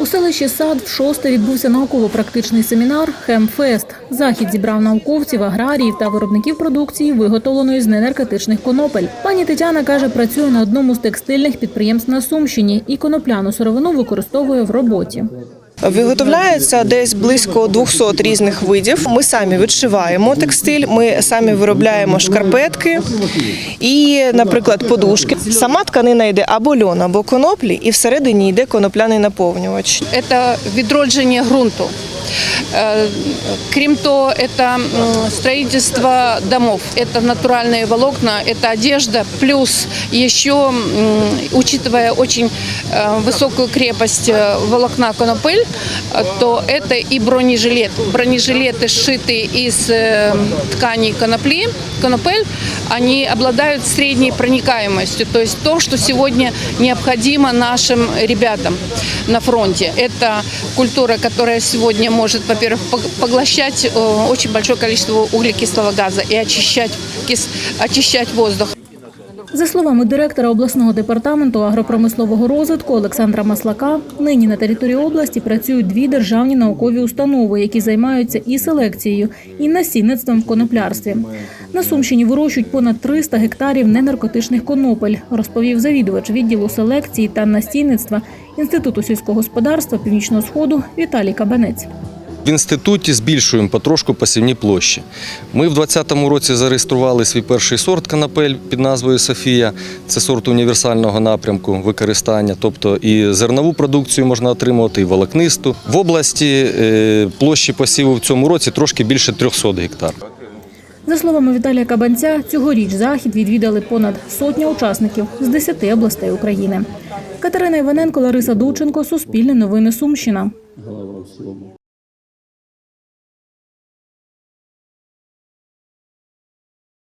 У селищі Сад в шосте відбувся науково-практичний семінар «Хемфест». Захід зібрав науковців, аграріїв та виробників продукції, виготовленої з ненаркотичних конопель. Пані Тетяна каже, працює на одному з текстильних підприємств на Сумщині і конопляну сировину використовує в роботі. Виготовляється десь близько 200 різних видів. Ми самі відшиваємо текстиль, ми самі виробляємо шкарпетки і, наприклад, подушки. Сама тканина йде або льон, або коноплі, і всередині йде конопляний наповнювач. Це відродження ґрунту. Е, Крім того, это строительство домов, это натуральные волокна, это одежда, плюс еще, учитывая очень э, высокую крепость э, волокна конопель, э, то это и бронежилет. Бронежилеты, сшитые из э, тканей конопли, конопель, они обладают средней проникаемостью, то есть то, что сегодня необходимо нашим ребятам на фронте. Это культура, которая сегодня может, во-первых, пог- поглощать э, очень большое количество углекислого газа и очищать, очищать воздух. За словами директора обласного департаменту агропромислового розвитку Олександра Маслака, нині на території області працюють дві державні наукові установи, які займаються і селекцією, і насінництвом в коноплярстві. На Сумщині вирощують понад 300 гектарів ненаркотичних конопель, розповів завідувач відділу селекції та насінництва Інституту сільського господарства Північного Сходу Віталій Кабанець. В інституті збільшуємо потрошку посівні площі. Ми в 2020 році зареєстрували свій перший сорт канапель під назвою Софія. Це сорт універсального напрямку використання, тобто і зернову продукцію можна отримувати, і волокнисту. В області е, площі посіву в цьому році трошки більше 300 гектар. За словами Віталія Кабанця, цьогоріч захід відвідали понад сотня учасників з 10 областей України. Катерина Іваненко, Лариса Дученко, Суспільне новини Сумщина.